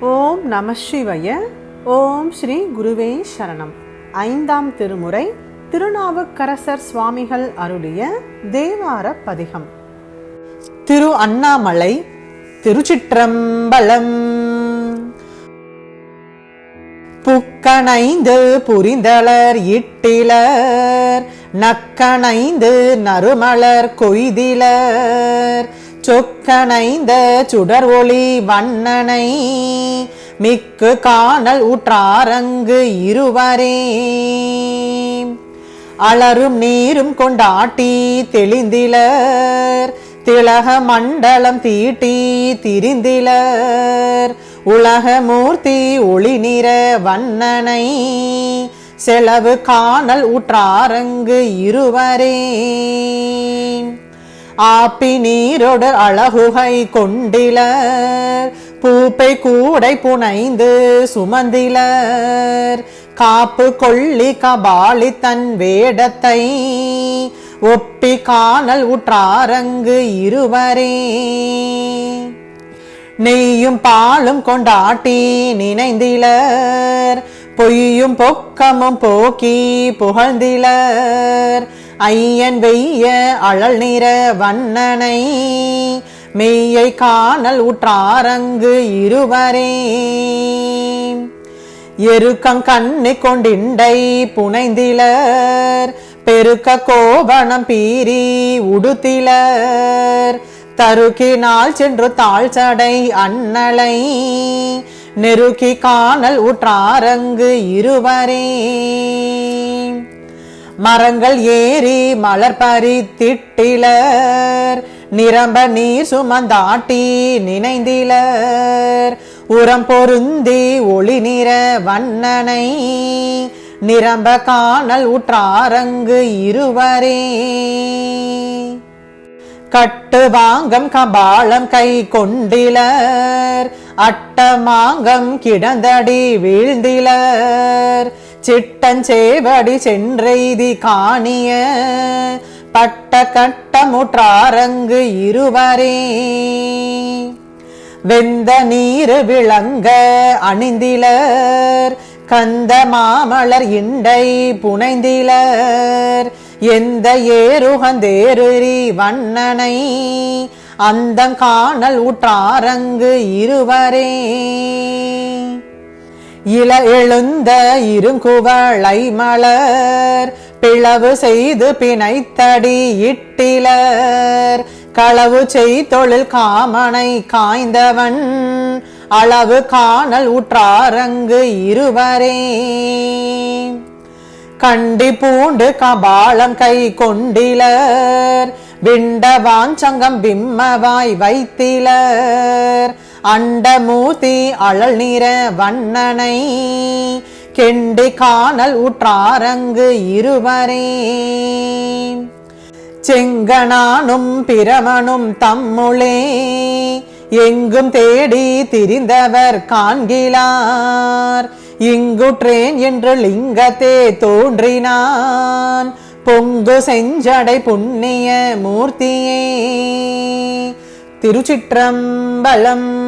ஓம் நம சிவய. ஓம் ஸ்ரீ குருவே சரணம். ஐந்தாம் திருமுறை திருநாவுக்கரசர் சுவாமிகள் அருளிய தேவார பதிகம். திரு அண்ணாமலை திருச்சிற்றம்பலம். புக்கணைந்து புரிந்தலர் இட்டிலர் நக்கணைந்து நறுமலர் கொய்திலர். சொக்கணைந்த சுடர் ஒளி வண்ணனை மிக்கு காணல் ஊற்றாரங்கு இருவரே. அலரும் நீரும் கொண்டாட்டி தெளிந்திலர். திலக மண்டலம் தீட்டி திரிந்திலர். உலகமூர்த்தி ஒளி நிற வண்ணனை செலவு காணல் ஊற்றாரங்கு இருவரே. ஆப்பி நீரொடு அழகுகை கொண்டிலர். பூப்பை கூடை புனைந்து சுமந்திலர். காப்பு கொள்ளி கபாலி தன் வேடத்தை ஒப்பி காணல் உற்றாரங்கு இருவரே. நெய்யும் பாலும் கொண்டாட்டி நினைந்திலர். பொய்யும் பொக்கமும் போக்கி புகழ்ந்திலர். ஐயன் வெய்ய அழல் நிற வண்ணனை மெய்யை காணல் உற்றாரங்கு இருவரே. எருக்கம் கண்ணி கொண்டிண்டை புனைந்திலர். பெருக்க கோபணம் பீரி உடுத்திலர். தருக்கினால் சென்று தாழ்ச்சடை சடை அண்ணலை நெருக்கி காணல் உற்றாரங்கு இருவரே. மரங்கள் ஏறி மலர் பறித்திட்டிலர். நிரம்ப நீர் சுமந்தாட்டி நினைந்திலர். உரம் பொருந்தி ஒளி நிற வண்ணனை. நிரம்ப காணல் உற்றாரங்கு இருவரே. கட்டு வாங்கம் கபாலம் கை கொண்டிலர் அட்டமாங்கம் கிடந்தடி வீழ்ந்திலர். சிட்டஞ்சேவடி சென்றெய்தி காணிய. பட்ட கட்டமுற்றாரங்கு இருவரே. வெந்த நீர் விளங்க அணிந்திலர். கந்த மாமலர் இண்டை புனைந்திலர். எந்த ஏறுகந்தேறி வண்ணனை அந்தங்காணல் ஊற்றாரங்கு இருவரே. இள எழுந்த இருங்குவளை மலர் பிளவு செய்து பிணைத்தடி இட்டிலர். களவு செய் தொழில் காமனை காய்ந்தவன் அளவு காணல் ஊற்றாரங்கு இருவரே. கண்டி பூண்டு கபாலம் கை கொண்டிலர். விண்டவாஞ்சங்கம் பிம்மவாய் வைத்திலர். அண்டமூர்த்தி அழல் நிற வண்ணனை. கெண்டி காணல் உற்றாரங்கு இருவரே. செங்கனானும் பிரமனும் தம்முளே. எங்கும் தேடி திரிந்தவர் காண்கிலார். இங்குற்றேன் என்று லிங்கத்தே தோன்றினான். பொங்கு செஞ்சடை புண்ணிய மூர்த்தியே. திருச்சிற்றம்பலம்